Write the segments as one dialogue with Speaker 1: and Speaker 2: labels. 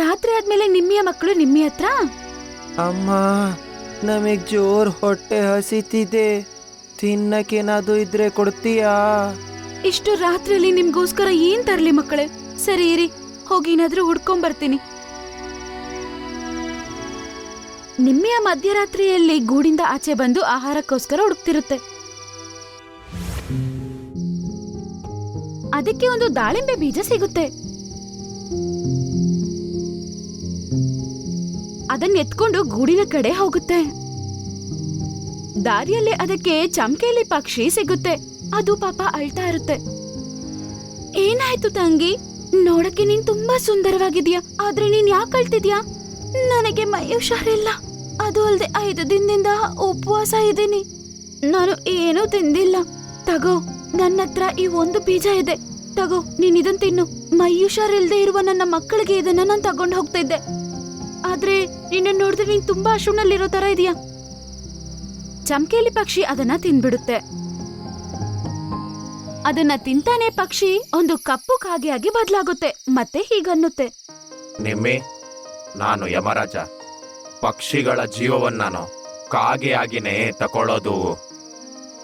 Speaker 1: ರಾತ್ರಿ ಆದ್ಮೇಲೆ ನಿಮ್ಮಿಯ ಮಕ್ಕಳು ನಿಮ್ಮಿ ಹತ್ರ?
Speaker 2: ಅಮ್ಮ ನಮಗೆ ಜೋರ್ ಹೊಟ್ಟೆ ಹಸಿತಿದೆ. ತಿನ್ನಕ್ಕೇನಾದ್ರೂ ಇದ್ರೆ ಕೊಡ್ತೀಯಾ?
Speaker 1: ಇಷ್ಟು ರಾತ್ರಿಯಲ್ಲಿ ನಿಮ್ಗೋಸ್ಕರ ಏನ್ ತರ್ಲಿ ಮಕ್ಕಳೇ? ಸರಿ ಇರಿ ಹೋಗಿ ಏನಾದ್ರೂ ಹುಡ್ಕೊಂಡ್ ಬರ್ತೀನಿ ನಿಮ್ಮೆಯ ಮಧ್ಯರಾತ್ರಿಯಲ್ಲಿ ಗೂಡಿಂದ ಆಚೆ ಬಂದು ಆಹಾರಕ್ಕೋಸ್ಕರ ಹುಡುಕ್ತಿರುತ್ತೆ. ಅದಕ್ಕೆ ಒಂದು ದಾಳಿಂಬೆ ಬೀಜ ಸಿಗುತ್ತೆ. ಅದನ್ನ ಎತ್ಕೊಂಡು ಗೂಡಿನ ಕಡೆ ಹೋಗುತ್ತೆ. ದಾರಿಯಲ್ಲಿ ಅದಕ್ಕೆ ಚಮಕೇಲಿ ಪಕ್ಷಿ ಸಿಗುತ್ತೆ. ಅದು ಪಾಪ ಅಳ್ತಾ ಇರುತ್ತೆ. ಏನಾಯ್ತು ತಂಗಿ? ನೋಡಕ್ಕೆ ನೀನ್ ತುಂಬಾ ಸುಂದರವಾಗಿದ್ಯಾ ಆದ್ರೆ ನೀನ್ ಯಾಕೆ ಅಳ್ತಿದ್ಯಾ ನನಗೆ ಮೈ ಹುಷಾರಿಲ್ಲ. ಅದು ಅಲ್ದೆ ಐದು ದಿನದಿಂದ ಉಪವಾಸ ಇದ್ದೀನಿ. ನಾನು ಏನೂ ತಿಂದಿಲ್ಲ. ತಗೋ, ನನ್ನ ಹತ್ರ ಈ ಒಂದು ಬೀಜ ಇದೆ. ತಗೋ, ನೀನ್ ಇದನ್ ತಿನ್ನು. ಮೈ ಹುಷಾರಿಲ್ದೆ ಇರುವ ನನ್ನ ಮಕ್ಕಳಿಗೆ ಇದನ್ನ ನಾನು ತಗೊಂಡು ಹೋಗ್ತಾ ಇದ್ದೆ ಆದ್ರೆ ನಿನ್ನ ನೋಡಿದ್ರೆ ನೀನ್ ತುಂಬಾ ಅಶುನಲ್ಲಿರೋ ತರ ಇದೆಯಾ. ಚಮಕೇಲಿ ಪಕ್ಷಿ ಅದನ್ನ ತಿನ್ಬಿಡುತ್ತೆ. ಅದನ್ನ ತಿಂತಾನೆ ಪಕ್ಷಿ ಒಂದು ಕಪ್ಪು ಕಾಗೆಯಾಗಿ ಬದಲಾಗುತ್ತೆ, ಮತ್ತೆ ಹೀಗನ್ನುತ್ತೆ.
Speaker 3: ನಿಮ್ಮೆ, ನಾನು ಯಮರಾಜ. ಪಕ್ಷಿಗಳ ಜೀವವನ್ನು ನಾನು ಕಾಗೆಯಾಗಿನೇ ತಕೊಳ್ಳೋದು.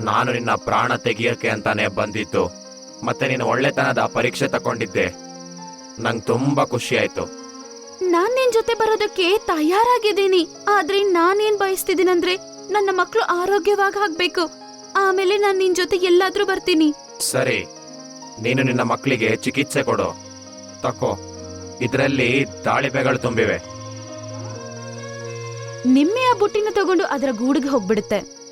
Speaker 3: ನಾನು ನಿನ್ನ ಪ್ರಾಣ ತೆಗಿಯೋಕೆ ಅಂತಾನೆ ಬಂದಿತ್ತು ಮತ್ತೆ ನೀನು ಒಳ್ಳೆತನದ ಪರೀಕ್ಷೆ ತಕೊಂಡಿದ್ದೆ ನಂಗೆ ತುಂಬಾ ಖುಷಿ ಆಯ್ತು
Speaker 1: ನಾನ್ ನಿನ್ ಜೊತೆ ಬರೋದಕ್ಕೆ ತಯಾರಾಗಿದ್ದೀನಿ. ಆದ್ರೆ ನಾನೇನ್ ಬಯಸ್ತಿದ್ದೀನಂದ್ರೆ ನನ್ನ ಮಕ್ಕಳು ಆರೋಗ್ಯವಾಗಿ ಆಗ್ಬೇಕು. ಆಮೇಲೆ ನಾನ್ ನಿನ್ ಜೊತೆ ಎಲ್ಲಾದ್ರೂ ಬರ್ತೀನಿ.
Speaker 3: ಸರಿ. ನೀನು ನಿನ್ನ ಮಕ್ಕಳಿಗೆ ಚಿಕಿತ್ಸೆ ಕೊಡು. ತಕೋ. ಇದರಲ್ಲಿ ದಾಳಿಂಬೆಗಳು ತುಂಬಿವೆ.
Speaker 1: ನಿಮ್ಮೆಯ ಬುಟ್ಟಿನ ತಗೊಂಡು ಅದರ ಗೂಡಿಗೆ ಹೋಗ್ಬಿಡುತ್ತೆ.